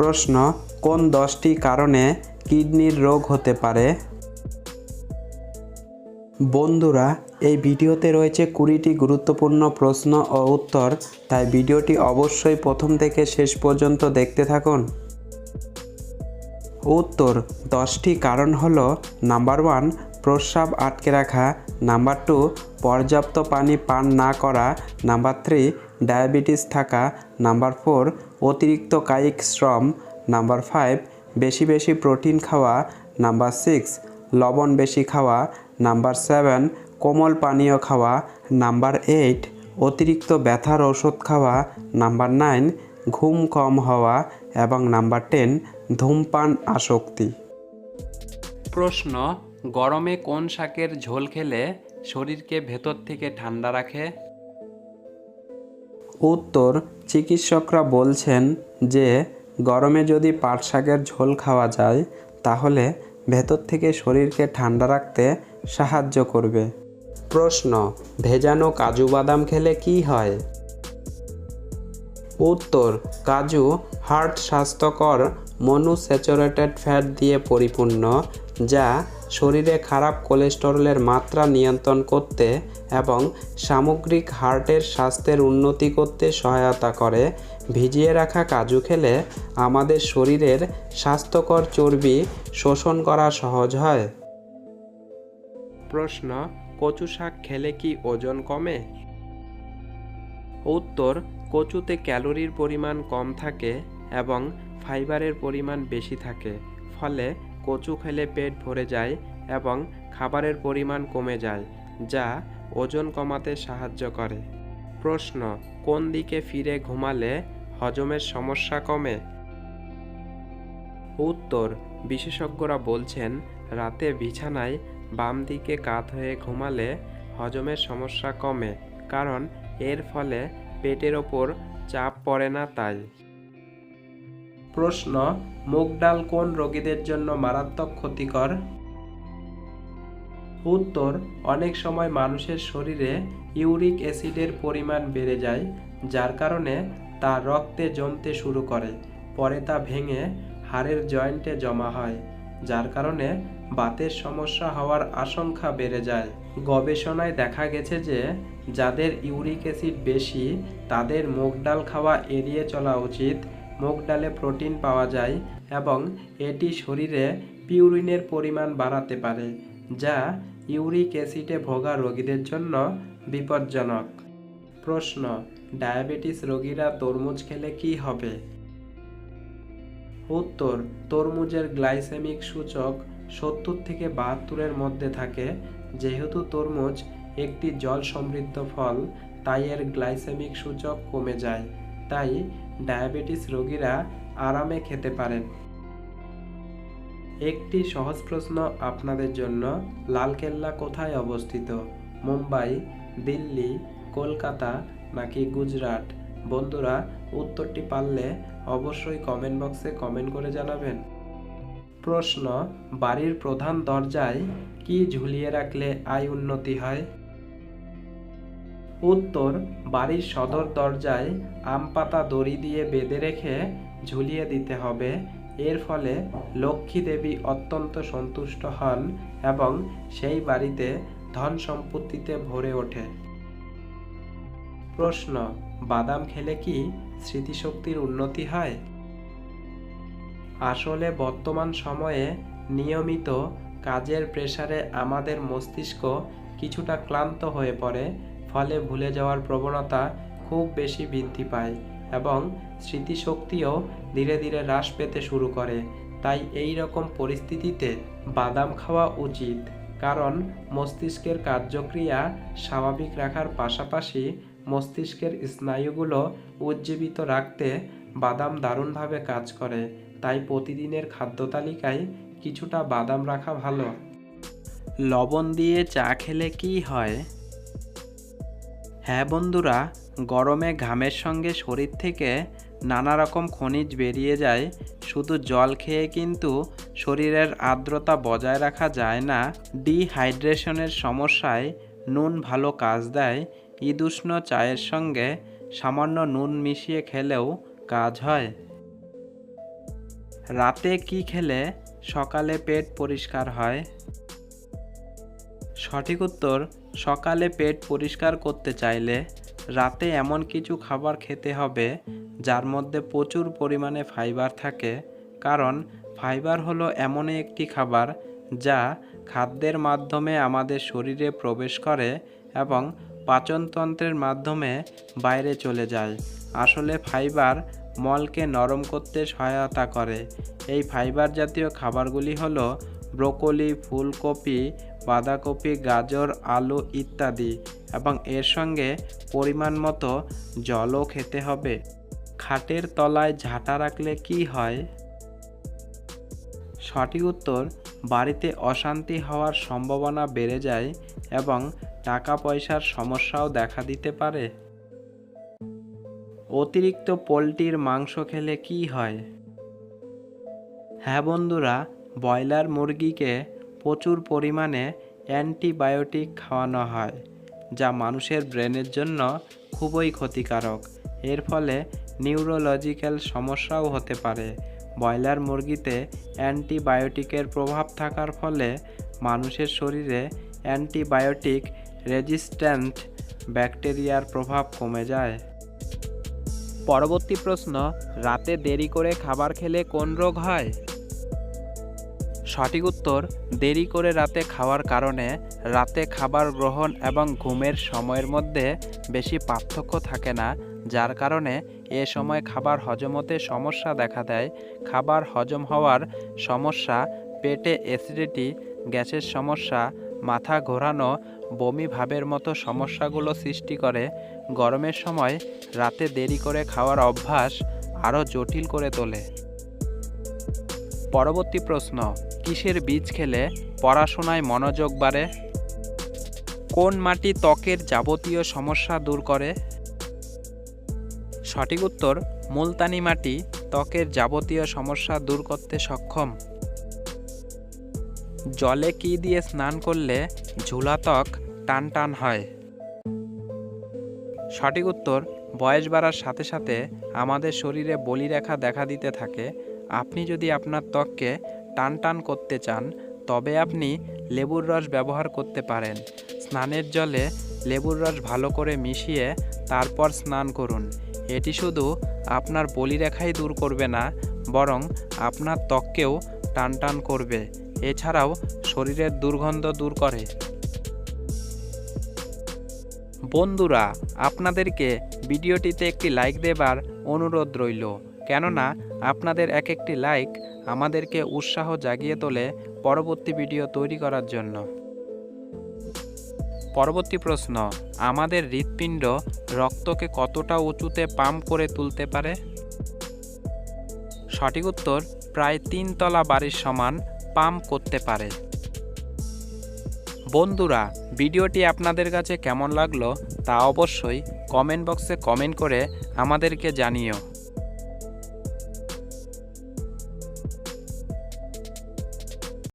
প্রশ্ন, কোন দশটি কারণে কিডনির রোগ হতে পারে? বন্ধুরা, এই ভিডিওতে রয়েছে কুড়িটি গুরুত্বপূর্ণ প্রশ্ন ও উত্তর, তাই ভিডিওটি অবশ্যই প্রথম থেকে শেষ পর্যন্ত দেখতে থাকুন। উত্তর, দশটি কারণ হল, নাম্বার ওয়ান, প্রস্রাব আটকে রাখা, নাম্বার টু, পর্যাপ্ত পানি পান না করা, নাম্বার থ্রি, ডায়াবেটিস থাকা, নাম্বার ফোর অতিরিক্ত কায়িক শ্রম, নাম্বার ফাইভ, বেশি বেশি প্রোটিন খাওয়া, নাম্বার সিক্স, লবণ বেশি খাওয়া, নাম্বার সেভেন, কোমল পানীয় খাওয়া, নাম্বার এইট, অতিরিক্ত ব্যথার ওষুধ খাওয়া, নাম্বার নাইন, ঘুম কম হওয়া এবং নাম্বার টেন, ধূমপান আসক্তি। প্রশ্ন, গরমে কোন শাকের ঝোল খেলে শরীরকে ভেতর থেকে ঠান্ডা রাখে? উত্তর, চিকিৎসকরা বলছেন যে, গরমে যদি পাট শাকের ঝোল খাওয়া যায়, তাহলে ভেতর থেকে শরীরকে ঠান্ডা রাখতে সাহায্য করবে। প্রশ্ন, ভেজানো কাজু বাদাম খেলে কি হয়? উত্তর, কাজু হার্ট স্বাস্থ্যকর মনোস্যাচুরেটেড ফ্যাট দিয়ে পরিপূর্ণ, যা শরীরে খারাপ কোলেস্টেরলের মাত্রা নিয়ন্ত্রণ করতে এবং সামগ্রিক হার্টের স্বাস্থ্যের উন্নতি করতে সহায়তা করে। ভিজিয়ে রাখা কাজু খেলে আমাদের শরীরের স্বাস্থ্যকর চর্বি শোষণ করা সহজ হয়। প্রশ্ন, কচু শাক খেলে কি ওজন কমে? উত্তর, কচুতে ক্যালোরির পরিমাণ কম থাকে এবং ফাইবারের পরিমাণ বেশি থাকে, ফলে কচু খেলে পেট ভরে যায় এবং খাবারের পরিমাণ কমে যায়, যা ওজন কমাতে সাহায্য করে। প্রশ্ন, কোন দিকে ফিরে ঘুমালে হজমের সমস্যা কমে? উত্তর, বিশেষজ্ঞরা বলছেন, রাতে বিছানায় বাম দিকে কাত হয়ে ঘুমালে হজমের সমস্যা কমে, কারণ এর ফলে পেটের ওপর চাপ পড়ে না তাই। প্রশ্ন, মুগ ডাল কোন রোগীদের জন্য মারাত্মক ক্ষতিকর? উত্তর, অনেক সময় মানুষের শরীরে ইউরিক অ্যাসিডের পরিমাণ বেড়ে যায়, যার কারণে তা রক্তে জমতে শুরু করে, পরে তা ভেঙে হাড়ের জয়েন্টে জমা হয়, যার কারণে বাতের সমস্যা হওয়ার আশঙ্কা বেড়ে যায়। গবেষণায় দেখা গেছে যে, যাদের ইউরিক অ্যাসিড বেশি, তাদের মুগ ডাল খাওয়া এড়িয়ে চলা উচিত। মুগ ডালে প্রোটিন পাওয়া যায় এবং এটি শরীরে পিউরিনের পরিমাণ বাড়াতে পারে, যা ইউরিক অ্যাসিডে ভোগা রোগীদের জন্য বিপজ্জনক। প্রশ্ন, ডায়াবেটিস রোগীরা তরমুজ খেলে কি হবে? উত্তর, তরমুজের গ্লাইসেমিক সূচক সত্তর থেকে বাহাত্তরের মধ্যে থাকে, যেহেতু তরমুজ একটি জল সমৃদ্ধ ফল, তাই এর গ্লাইসেমিক সূচক কমে যায়। তাই ডায়াবেটিস রোগীরা আরামে খেতে পারেন। একটি সহজ প্রশ্ন আপনাদের জন্য, লালকেল্লা কোথায় অবস্থিত? মুম্বাই, দিল্লি, কলকাতা নাকি গুজরাট? বন্ধুরা, উত্তরটি পারলে অবশ্যই কমেন্ট বক্সে কমেন্ট করে জানাবেন। প্রশ্ন, বাড়ির প্রধান দরজায় কি ঝুলিয়ে রাখলে আয় উন্নতি হয়? উত্তর, বাড়ির সদর দরজায় আম পাতা দড়ি দিয়ে বেঁধে রেখে ঝুলিয়ে দিতে হবে। এর ফলে লক্ষ্মী দেবী অত্যন্ত সন্তুষ্ট হন এবং সেই বাড়িতে ধন সম্পত্তিতে ভরে ওঠে। প্রশ্ন, বাদাম খেলে কি স্মৃতিশক্তির উন্নতি হয়? আসলে বর্তমান সময়ে নিয়মিত কাজের প্রেসারে আমাদের মস্তিষ্ক কিছুটা ক্লান্ত হয়ে পড়ে। ফলে ভুলে যাওয়ার প্রবণতা খুব বেশি বৃদ্ধি পায় এবং স্মৃতিশক্তিও ধীরে ধীরে হ্রাস পেতে শুরু করে। তাই এই রকম পরিস্থিতিতে বাদাম খাওয়া উচিত, কারণ মস্তিষ্কের কার্যক্রিয়া স্বাভাবিক রাখার পাশাপাশি মস্তিষ্কের স্নায়ুগুলো উজ্জীবিত রাখতে বাদাম দারুণভাবে কাজ করে, তাই প্রতিদিনের খাদ্য তালিকায় কিছুটা বাদাম রাখা ভালো। লবণ দিয়ে চা খেলে কি হয়? হ্যাঁ বন্ধুরা, গরমে ঘামের সঙ্গে শরীর থেকে নানা রকম খনিজ বেরিয়ে যায়। শুধু জল খেয়ে কিন্তু শরীরের আর্দ্রতা বজায় রাখা যায় না। ডিহাইড্রেশনের সমস্যায় নুন ভালো কাজ দেয়। ইদুষ্ণ চায়ের সঙ্গে সামান্য নুন মিশিয়ে খেলেও কাজ হয়। রাতে কি খেলে সকালে পেট পরিষ্কার হয়? সঠিক উত্তর, সকালে পেট পরিষ্কার করতে চাইলে রাতে এমন কিছু খাবার খেতে হবে যার মধ্যে প্রচুর পরিমাণে ফাইবার থাকে। কারণ ফাইবার হলো এমনই একটি খাবার যা খাদ্যের মাধ্যমে আমাদের শরীরে প্রবেশ করে এবং পাচনতন্ত্রের মাধ্যমে বাইরে চলে যায়। আসলে ফাইবার মলকে নরম করতে সহায়তা করে। এই ফাইবার জাতীয় খাবারগুলি হলো ব্রোকলি, ফুলকপি বাঁধাকপি, গাজর, আলু ইত্যাদি এবং এর সঙ্গে পরিমাণ মতো জলও খেতে হবে। খাটের তলায় ঝাঁটা রাখলে কি হয়? সঠিক উত্তর, বাড়িতে অশান্তি হওয়ার সম্ভাবনা বেড়ে যায় এবং টাকা পয়সার সমস্যাও দেখা দিতে পারে। অতিরিক্ত পোলট্রির মাংস খেলে কি হয়? হ্যাঁ বন্ধুরা, ব্রয়লার মুরগিকে প্রচুর পরিমাণে অ্যান্টিবায়োটিক খাওয়ানো হয়, যা মানুষের ব্রেনের জন্য খুবই ক্ষতিকারক। এর ফলে নিউরোলজিক্যাল সমস্যাও হতে পারে। ব্রয়লার মুরগিতে অ্যান্টিবায়োটিকের প্রভাব থাকার ফলে মানুষের শরীরে অ্যান্টিবায়োটিক রেজিস্ট্যান্ট ব্যাকটেরিয়ার প্রভাব কমে যায়। পরবর্তী প্রশ্ন, রাতে দেরি করে খাবার খেলে কোন রোগ হয়? সঠিক উত্তর, দেরি করে রাতে খাওয়ার কারণে রাতে খাবার গ্রহণ এবং ঘুমের সময়ের মধ্যে বেশি পার্থক্য থাকে না, যার কারণে এ সময় খাবার হজমতে সমস্যা দেখা দেয়। খাবার হজম হওয়ার সমস্যা, পেটে অ্যাসিডিটি, গ্যাসের সমস্যা, মাথা ঘোরানো, বমি ভাবের মতো সমস্যাগুলো সৃষ্টি করে। গরমের সময় রাতে দেরি করে খাওয়ার অভ্যাস আরও জটিল করে তোলে। পরবর্তী প্রশ্ন, কিসের বীজ খেলে পড়াশোনায় মনোযোগ বাড়ে? কোন মাটি ত্বকের যাবতীয় সমস্যা দূর করে? সঠিক উত্তর, মুলতানি মাটি ত্বকের যাবতীয় সমস্যা দূর করতে সক্ষম। জলে কি দিয়ে স্নান করলে ঝুলা ত্বক টান টান হয়? সঠিক উত্তর, বয়স বাড়ার সাথে সাথে আমাদের শরীরে বলিরেখা দেখা দিতে থাকে আপনি যদি আপনার ত্বককে টান টান করতে চান, তবে আপনি লেবুর রস ব্যবহার করতে পারেন। স্নানের জলে লেবুর রস ভালো করে মিশিয়ে তারপর স্নান করুন। এটি শুধু আপনার বলিরেখাই দূর করবে না, বরং আপনার ত্বককেও টান টান করবে। এছাড়াও শরীরের দুর্গন্ধ দূর করে। বন্ধুরা, আপনাদেরকে ভিডিওটিতে একটি লাইক দেবার অনুরোধ রইল। কেননা আপনাদের এক একটি লাইক আমাদেরকে উৎসাহ জাগিয়ে তোলে পরবর্তী ভিডিও তৈরি করার জন্য। পরবর্তী প্রশ্ন, আমাদের হৃৎপিণ্ড রক্তকে কতটা উঁচুতে পাম্প করে তুলতে পারে? সঠিক উত্তর, প্রায় তিনতলা বাড়ির সমান পাম্প করতে পারে। বন্ধুরা, ভিডিওটি আপনাদের কাছে কেমন লাগল তা অবশ্যই কমেন্ট বক্সে কমেন্ট করে আমাদেরকে জানিও।